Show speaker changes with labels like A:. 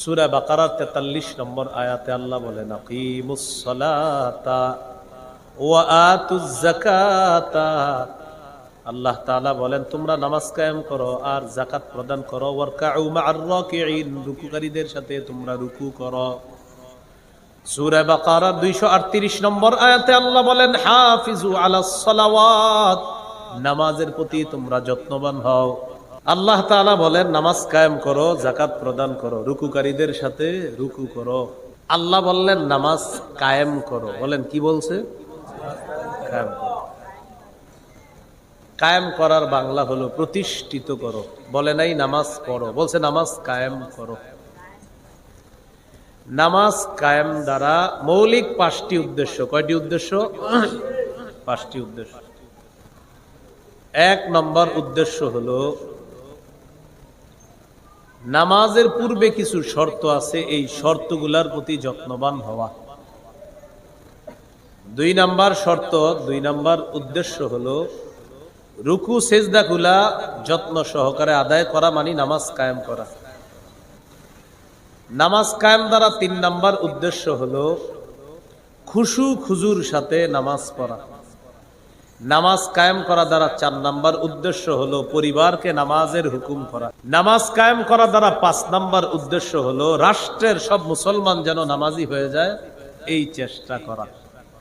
A: সুরা বাকারার তেতাল্লিশ নম্বর আয়াতে আল্লাহ বলেন আল্লাহ তাআলা বলেন, তোমরা নামাজ কায়েম করো আর জাকাত প্রদান করো। রুকুকারীদের সাথে তোমরা রুকু করো। সূরা বাকারা 238 নম্বর আয়াতে আল্লাহ বলেন, হাফিজু সালাওয়াত। নামাজের প্রতি তোমরা যত্নবান হও। আল্লাহ তাআলা বলেন, নামাজ কায়েম করো জাকাত প্রদান করো, রুকুকারীদের সাথে রুকু করো। আল্লাহ বললেন, নামাজ কায়েম করো। বলেন, কি বলছে? কায়েম কায়েম করার বাংলা হলো প্রতিষ্ঠিত করো। বলে নাই, নামাজ পড়ো। বলছে, নামাজ কায়েম করো। নামাজ কায়েম দ্বারা মৌলিক পাঁচটি উদ্দেশ্য। কয়টি উদ্দেশ্য? পাঁচটি উদ্দেশ্য। এক নম্বর উদ্দেশ্য হলো নামাজের পূর্বে কিছু শর্ত আছে, এই শর্তগুলার প্রতি যত্নবান হওয়া। দুই নাম্বার শর্ত, দুই নাম্বার উদ্দেশ্য হলো, রুকু সেজদাগুলা যত্ন সহকারে আদায় করা মানে নামাজ কায়েম করা। নামাজ কায়েম দ্বারা তিন নাম্বার উদ্দেশ্য হলো, খুশু, খুজুর সাথে নামাজ পড়া। নামাজ কায়েম করা দ্বারা চার নাম্বার উদ্দেশ্য হলো পরিবারকে নামাজের হুকুম করা। নামাজ কায়েম করা দ্বারা পাঁচ নাম্বার উদ্দেশ্য হলো রাষ্ট্রের সব মুসলমান যেন নামাজি হয়ে যায়, এই চেষ্টা করা।